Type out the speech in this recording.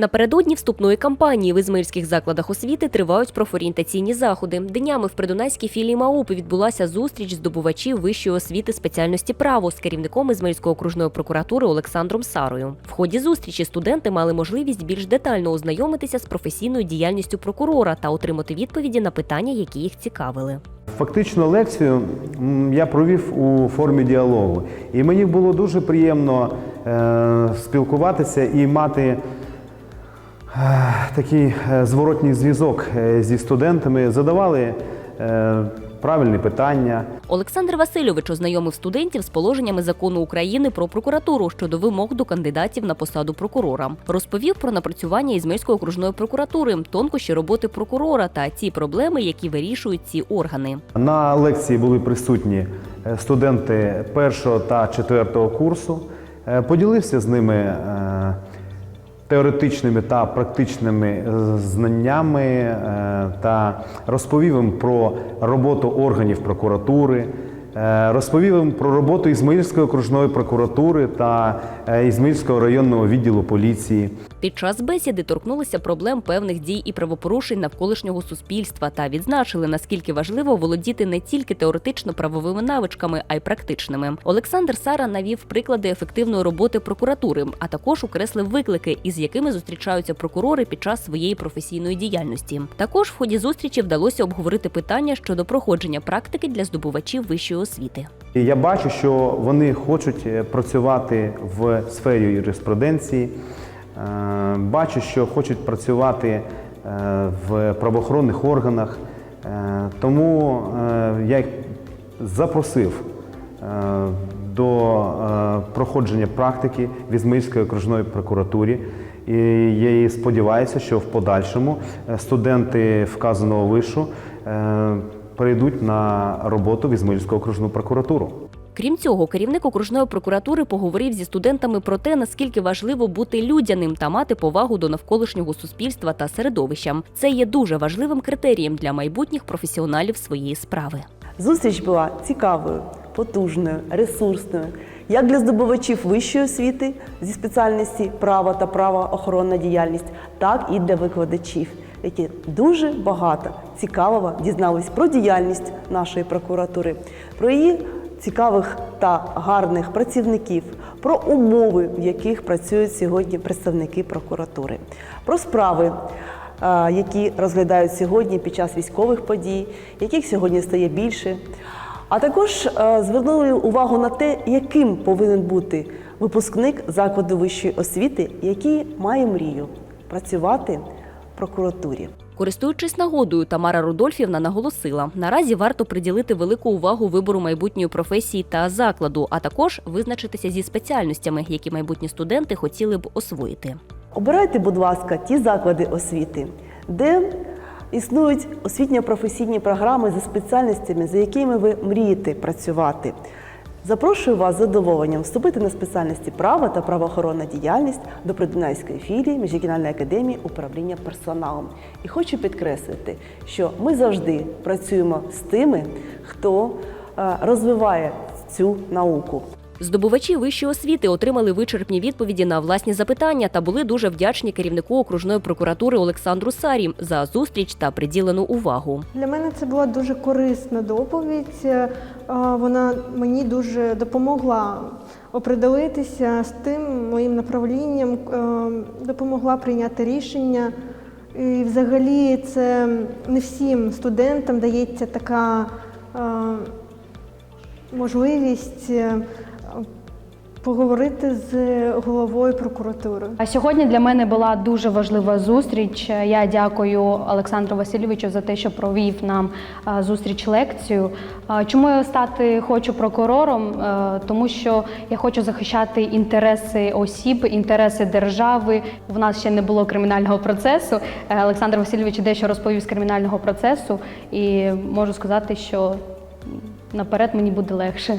Напередодні вступної кампанії в ізмаїльських закладах освіти тривають профорієнтаційні заходи. Днями в Придунайській філії МАУП відбулася зустріч здобувачів вищої освіти спеціальності право з керівником Ізмаїльської окружної прокуратури Олександром Сарою. В ході зустрічі студенти мали можливість більш детально ознайомитися з професійною діяльністю прокурора та отримати відповіді на питання, які їх цікавили. Фактично лекцію я провів у формі діалогу, і мені було дуже приємно е, спілкуватися і мати такий е, зворотній зв'язок е, зі студентами. Задавали е, правильні питання. Олександр Васильович ознайомив студентів з положеннями закону України про прокуратуру щодо вимог до кандидатів на посаду прокурора. Розповів про напрацювання Ізмельської окружної прокуратури, тонкощі роботи прокурора та ті проблеми, які вирішують ці органи. На лекції були присутні студенти першого та четвертого курсу. Поділився з ними теоретичними та практичними е, знаннями е, та розповів їм про роботу органів прокуратури. Е, Розповів їм про роботу Ізмаїльської окружної прокуратури та е, Ізмаїльського районного відділу поліції. Під час бесіди торкнулися проблем певних дій і правопорушень навколишнього суспільства та відзначили, наскільки важливо володіти не тільки теоретично-правовими навичками, а й практичними. Олександр Сара навів приклади ефективної роботи прокуратури, а також окреслив виклики, із якими зустрічаються прокурори під час своєї професійної діяльності. Також в ході зустрічі вдалося обговорити питання щодо проходження практики для здобувачів вищої освіти. Я бачу, що вони хочуть е, працювати в сфері юриспруденції. Е, Бачу, що хочуть працювати е, в правоохоронних органах. Тому я їх запросив до проходження практики в Ізмаїльській окружної прокуратурі. І я сподіваюся, що в подальшому студенти вказаного вишу перейдуть на роботу в Ізмаїльську окружну прокуратуру. Крім цього, керівник окружної прокуратури поговорив зі студентами про те, наскільки важливо бути людяним та мати повагу до навколишнього суспільства та середовища. Це є дуже важливим критерієм для майбутніх професіоналів своєї справи. Зустріч була цікавою, потужною, ресурсною, як для здобувачів вищої освіти зі спеціальності права та правоохоронна діяльність, так і для викладачів, які дуже багато цікавого дізнались про діяльність нашої прокуратури, про її цікавих та гарних працівників, про умови, в яких працюють сьогодні представники прокуратури, про справи, е, які розглядають сьогодні під час військових подій, яких сьогодні стає більше. А також е, звернули увагу на те, яким повинен бути випускник закладу вищої освіти, який має мрію працювати в прокуратурі. Користуючись нагодою, Тамара Рудольфівна наголосила: наразі варто приділити велику увагу вибору майбутньої професії та закладу, а також визначитися зі спеціальностями, які майбутні студенти хотіли б освоїти. Обирайте, будь ласка, ті заклади освіти, де існують освітньо-професійні програми за спеціальностями, за якими ви мрієте працювати. Запрошую вас з задоволенням вступити на спеціальності права та правоохоронна діяльність до Придунайської філії Міжрегіональної академії управління персоналом. І хочу підкреслити, що ми завжди працюємо з тими, хто е, розвиває цю науку. Здобувачі вищої освіти отримали вичерпні відповіді на власні запитання та були дуже вдячні керівнику окружної прокуратури Олександру Сарі за зустріч та приділену увагу. Для мене це була дуже корисна доповідь. Е, Вона мені дуже допомогла оприділитися з тим моїм направлінням, е, допомогла прийняти рішення. І взагалі це не всім студентам дається така е, можливість поговорити з головою прокуратури. А сьогодні для мене була дуже важлива зустріч. Я дякую Олександру Васильовичу за те, що провів нам зустріч лекцію. Чому я стати хочу прокурором? Е, Тому що я хочу захищати інтереси осіб, інтереси держави. В нас ще не було кримінального процесу. Е, Олександр Васильович дещо розповів з кримінального процесу, і можу сказати, що наперед мені буде легше.